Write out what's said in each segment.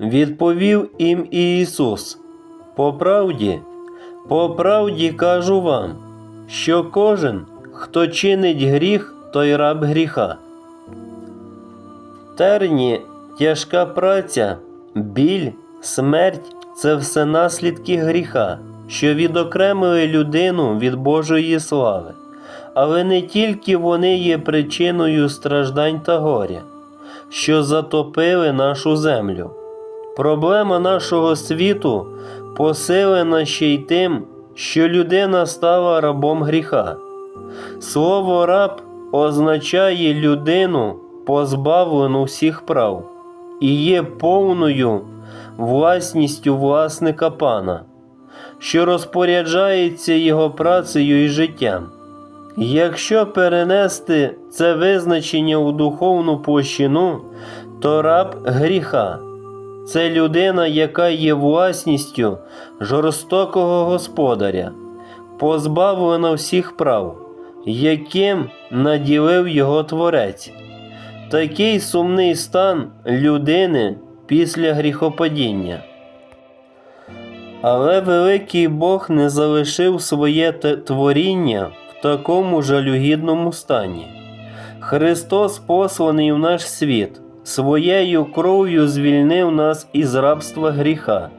відповів їм Ісус. По правді, по правді кажу вам, що кожен, хто чинить гріх, той раб гріха. Терні, тяжка праця, біль, смерть це все наслідки гріха, що відокремили людину від Божої слави. Але не тільки вони є причиною страждань та горя, що затопили нашу землю. Проблема нашого світу посилена ще й тим, що людина стала рабом гріха. Слово раб означає людину, позбавлену всіх прав, і є повною власністю власника пана, що розпоряджається його працею і життям. Якщо перенести це визначення у духовну площину, то раб гріха це людина, яка є власністю жорстокого господаря, позбавлена всіх прав, яким наділив його творець. Такий сумний стан людини після гріхопадіння. Але великий Бог не залишив своє творіння в такому жалюгідному стані. Христос, посланий в наш світ, своєю кров'ю звільнив нас із рабства гріха.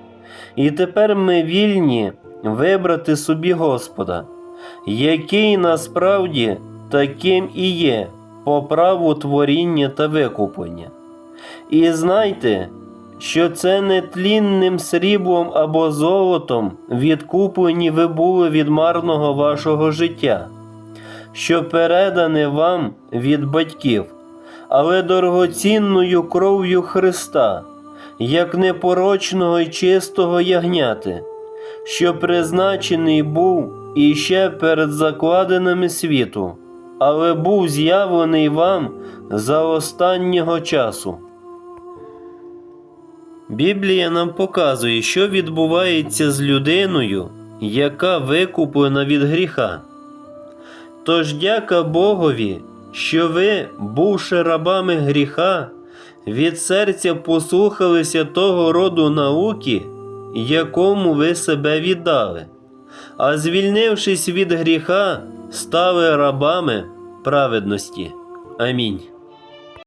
І тепер ми вільні вибрати собі Господа, який насправді таким і є по праву творіння та викуплення. І знайте, що це не тлінним сріблом або золотом відкуплені ви були від марного вашого життя, що передане вам від батьків, але дорогоцінною кров'ю Христа, як непорочного й чистого ягняти, що призначений був іще перед закладинами світу, але був з'явлений вам за останнього часу. Біблія нам показує, що відбувається з людиною, яка викуплена від гріха. Тож дяка Богові, що ви, бувши рабами гріха, від серця послухалися того роду науки, якому ви себе віддали, а звільнившись від гріха, стали рабами праведності. Амінь.